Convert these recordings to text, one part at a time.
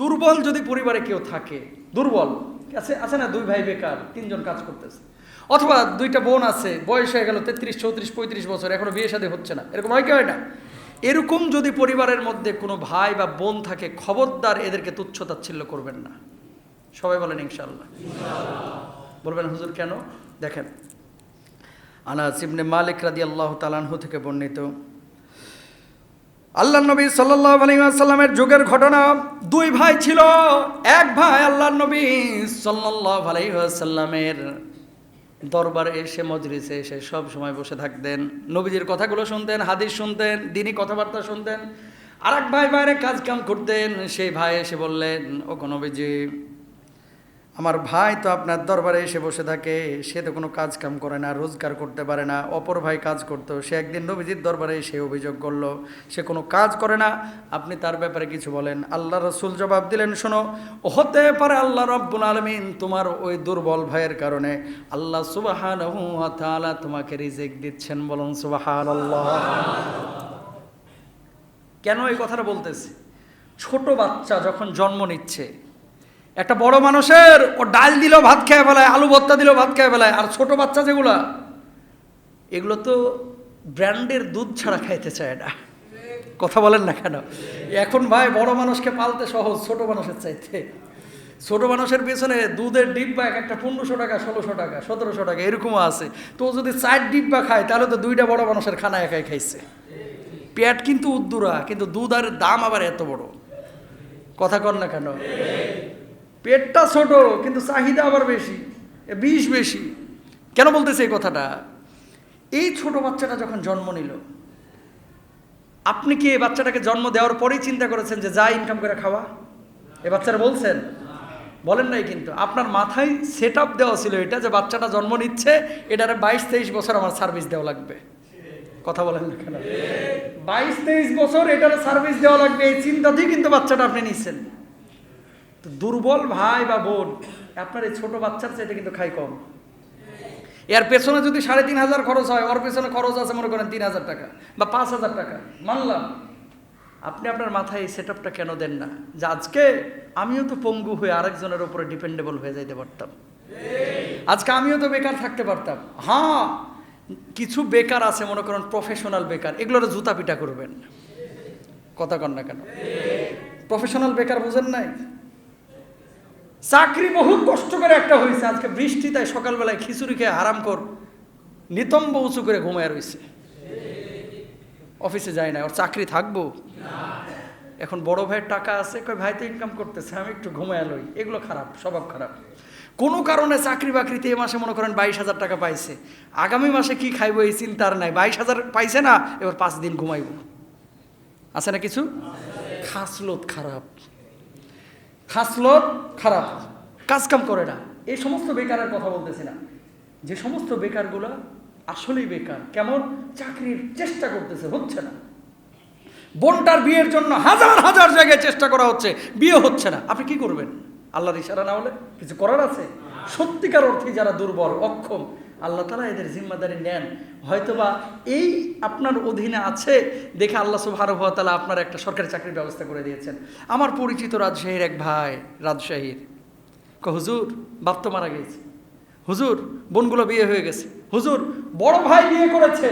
দুর্বল যদি পরিবারে কেউ থাকে, দুর্বল, আছে আছে না দুই ভাই বেকার, তিনজন কাজ করতেছে। অথবা দুইটা বোন আছে, বয়স হয়ে গেল তেত্রিশ, চৌত্রিশ, পঁয়ত্রিশ বছর, এখনও বিয়ে সাথে হচ্ছে না। এরকম হয় কি হয় না? এরকম যদি পরিবারের মধ্যে কোনো ভাই বা বোন থাকে, খবরদার এদেরকে তুচ্ছ তাচ্ছিল্য করবেন না। সবাই বলেন ইনশাল্লাহ বলবেন, হুজুর, কেন? দেখেন, আনাস ইবনে মালিক রাদি আল্লাহ তালানহু থেকে বর্ণিত আল্লাহ নবী সাল্লাহ আলাইসাল্লামের যুগের ঘটনা দুই ভাই ছিল। এক ভাই আল্লাহ নবী সাল্লাহ আলাইসাল্লামের দরবারে এসে, মজলিসে এসে সব সময় বসে থাকতেন। নবীজির কথাগুলো শুনতেন, হাদিস শুনতেন দিনই কথাবার্তা শুনতেন। আর এক ভাই বাইরে কাজ কাম করতেন, সেই ভাই এসে বললেন ও নবীজি আমার ভাই তো আপনার দরবারে এসে বসে থাকে, সে তো কোনো কাজ কাম করে না, রোজগার করতে পারে না, অপর ভাই কাজ করতো, সে একদিন নবীজির দরবারে এসে অভিযোগ করল, সে কোনো কাজ করে না। আপনি তার ব্যাপারে কিছু বলেন। আল্লাহ রসুল জবাব দিলেন, শোনো, হতে পারে আল্লাহ রব্বুল আলমিন তোমার ওই দুর্বল ভাইয়ের কারণে। আল্লাহ সুবাহান তোমাকে রিজেক দিচ্ছেন, বলুন সুবাহান আল্লাহ কেন এই কথাটা বলতেছি? ছোট বাচ্চা যখন জন্ম নিচ্ছে একটা বড় মানুষের, ও ডাল দিল, ভাত খেয়ে ফেলায়, আলু ভর্তা দিল, ভাত খেয়ে ফেলায়, আর ছোট বাচ্চা যেগুলা, এগুলো তো ব্র্যান্ডের দুধ ছাড়া খাইতে চায় না। কথা বলেন না কেন? এখন ভাই বড় মানুষকে পালতে সহজ, ছোট মানুষের চাইতে। ছোট মানুষের পেছনে দুধের ডিব্বা এক একটা পনেরোশো টাকা, ষোলোশো টাকা, সতেরোশো টাকা, এরকমও আছে। তো যদি চার ডিব্বা খায়, তাহলে তো দুইটা বড় মানুষের খানা একাই খাইছে। পেট কিন্তু উদ্দুরা, কিন্তু দুধ আর দাম আবার এত বড়। কথা কর না কেন? পেটটা ছোট, কিন্তু চাহিদা আবার বেশি বিষ বেশি। কেন বলতেছে এই কথাটা? এই ছোট বাচ্চাটা যখন জন্ম নিল, আপনি কি এই বাচ্চাটাকে জন্ম দেওয়ার পরেই চিন্তা করেছেন যে যা ইনকাম করে খাওয়া? এ বাচ্চারা বলছেন? বলেন নাই কিন্তু, আপনার মাথায় সেট আপ দেওয়া ছিল এটা যে বাচ্চাটা জন্ম নিচ্ছে, এটারে বাইশ তেইশ বছর আমার সার্ভিস দেওয়া লাগবে। কথা বলেন না কেন? বাইশ তেইশ বছর এটার সার্ভিস দেওয়া লাগবে, এই চিন্তাতেই কিন্তু বাচ্চাটা আপনি নিচ্ছেন তো দুর্বল ভাই বা বোন, আপনার এই ছোট বাচ্চার চাইতে কিন্তু খাই কম। এর পেছনে যদি সাড়ে তিন হাজার খরচ হয়, ওর পেছনে খরচ আছে মনে করেন তিন হাজার টাকা বা পাঁচ হাজার টাকা। মানলাম। আপনি আপনার মাথায় এই সেট কেন দেন না? যে আজকে আমিও তো পঙ্গু হয়ে আরেকজনের উপরে ডিপেন্ডেবল হয়ে যাইতে পারতাম। আজকে আমিও তো বেকার থাকতে পারতাম। হ্যাঁ কিছু বেকার আছে মনে করেন প্রফেশনাল বেকার, এগুলোর জুতা পিটা করবেন। কথা কন না কেন? প্রফেশনাল বেকার বুঝেন নাই? চাকরি বহু কষ্ট করে একটা হয়েছে আজকে বৃষ্টি, তাই সকালবেলায় খিচুড়ি খেয়ে আরাম কর। নিতম্ব উঁচু করে ঘুমায় রয়েছে অফিসে যায় না ওর চাকরি থাকব? এখন বড় ভাইয়ের টাকা আছে কই ভাই তো ইনকাম করতেছে, আমি একটু ঘুমায় লই। এগুলো খারাপ, স্বভাব খারাপ। কোনো কারণে চাকরি বাকরিতে এ মাসে মনে করেন বাইশ হাজার টাকা পাইছে। আগামী মাসে কি খাইবো এই চিন্তার নাই। বাইশ হাজার পাইছে না, এবার পাঁচ দিন ঘুমাইব। আছে না কিছু? খাসলত খারাপ। খাসলত খারাপ কাজ কাম করে না। এই সমস্ত বেকারের কথা বলতেছি না। যে সমস্ত বেকারগুলো আসলেই বেকার, কেমন চাকরির চেষ্টা করতেছে, হচ্ছে না। বোনটার বিয়ের জন্য হাজার হাজার জায়গায় চেষ্টা করা হচ্ছে, বিয়ে হচ্ছে না। আপনি কি করবেন? আল্লাহর ইশারা না হলে কিছু করার আছে? সত্যিকার অর্থে যারা দুর্বল, অক্ষম আল্লাহ তালা এদের জিম্মাদারি নেন। হয়তোবা এই আপনার অধীনে আছে, দেখে আল্লাহ সুবাহানুভাতালা আপনার একটা সরকারি চাকরির ব্যবস্থা করে দিয়েছেন। আমার পরিচিত রাজশাহীর এক ভাই, রাজশাহীর। ক হুজুর, বাপ তো মারা গিয়েছে হুজুর, বোনগুলো বিয়ে হয়ে গেছে। হুজুর, বড় ভাই বিয়ে করেছে।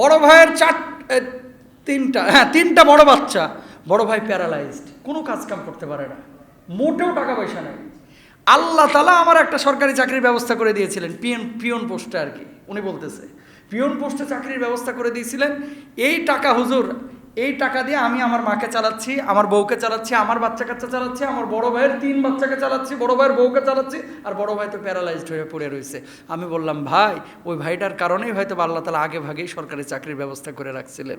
বড় ভাইয়ের চার তিনটা হ্যাঁ তিনটা বড় বাচ্চা। বড় ভাই প্যারালাইজড। কোনো কাজ কাম করতে পারে না। মোটেও টাকা পয়সা নেই। আল্লাহ তালা আমার একটা সরকারি চাকরির ব্যবস্থা করে দিয়েছিলেন পিয়ন পিয়ন পোস্টে আর কি উনি বলতেছে। পিয়ন পোস্টে চাকরির ব্যবস্থা করে দিয়েছিলেন এই টাকা হুজুর এই টাকা দিয়ে আমি আমার মাকে চালাচ্ছি আমার বউকে চালাচ্ছি আমার বাচ্চা কাচ্চা চালাচ্ছি আমার বড় ভাইয়ের তিন বাচ্চাকে চালাচ্ছি বড় ভাইয়ের বউকে চালাচ্ছি আর বড় ভাই তো প্যারালাইজড হয়ে পড়ে রয়েছে। আমি বললাম ভাই ওই ভাইটার কারণেই হয়তো আল্লাহ তালা আগে ভাগেই সরকারি চাকরির ব্যবস্থা করে রাখছিলেন।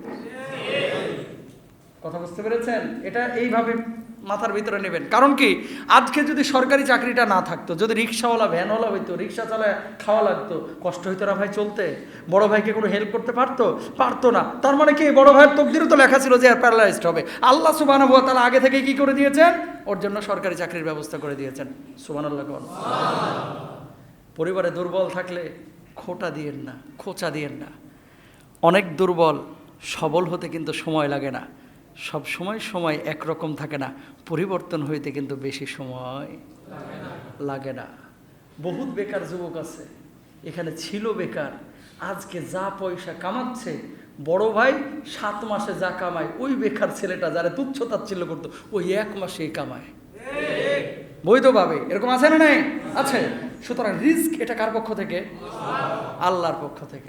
কথা বুঝতে পেরেছেন? এটা এইভাবে মাথার ভিতরে নেবেন। কারণ কি? আজকে যদি সরকারি চাকরিটা না থাকতো, যদি রিক্সাওয়ালা, ভ্যানওয়ালা হইতো, রিক্সা চালায় খাওয়া লাগতো, কষ্ট হইতো না ভাই চলতে? বড় ভাইকে কোনো হেল্প করতে পারতো? পারতো না। তার মানে কি? বড় ভাইয়ের তকদিরও তো লেখা ছিল যে প্যারালাইজড হবে। আল্লাহ সুবান তারা আগে থেকে কি করে দিয়েছেন? ওর জন্য সরকারি চাকরির ব্যবস্থা করে দিয়েছেন। সুবান আল্লাহ পরিবারে দুর্বল থাকলে খোটা দিয়েন না, খোঁচা দিয়েন না। অনেক দুর্বল, সবল হতে কিন্তু সময় লাগে না। সব সময় সময় একরকম থাকে না, পরিবর্তন হইতে কিন্তু বেশি সময় লাগে না। বহুত বেকার যুবক আছে, এখানে ছিল বেকার, আজকে যা পয়সা কামাচ্ছে, বড় ভাই সাত মাসে যা কামায়, ওই বেকার ছেলেটা যারা তুচ্ছ তাচ্ছিল্য করতো, ওই এক মাসেই কামায়। বৈধভাবে, এরকম আছে না নাই? আছে। সুতরাং রিস্ক এটা কার পক্ষ থেকে? আল্লাহর পক্ষ থেকে।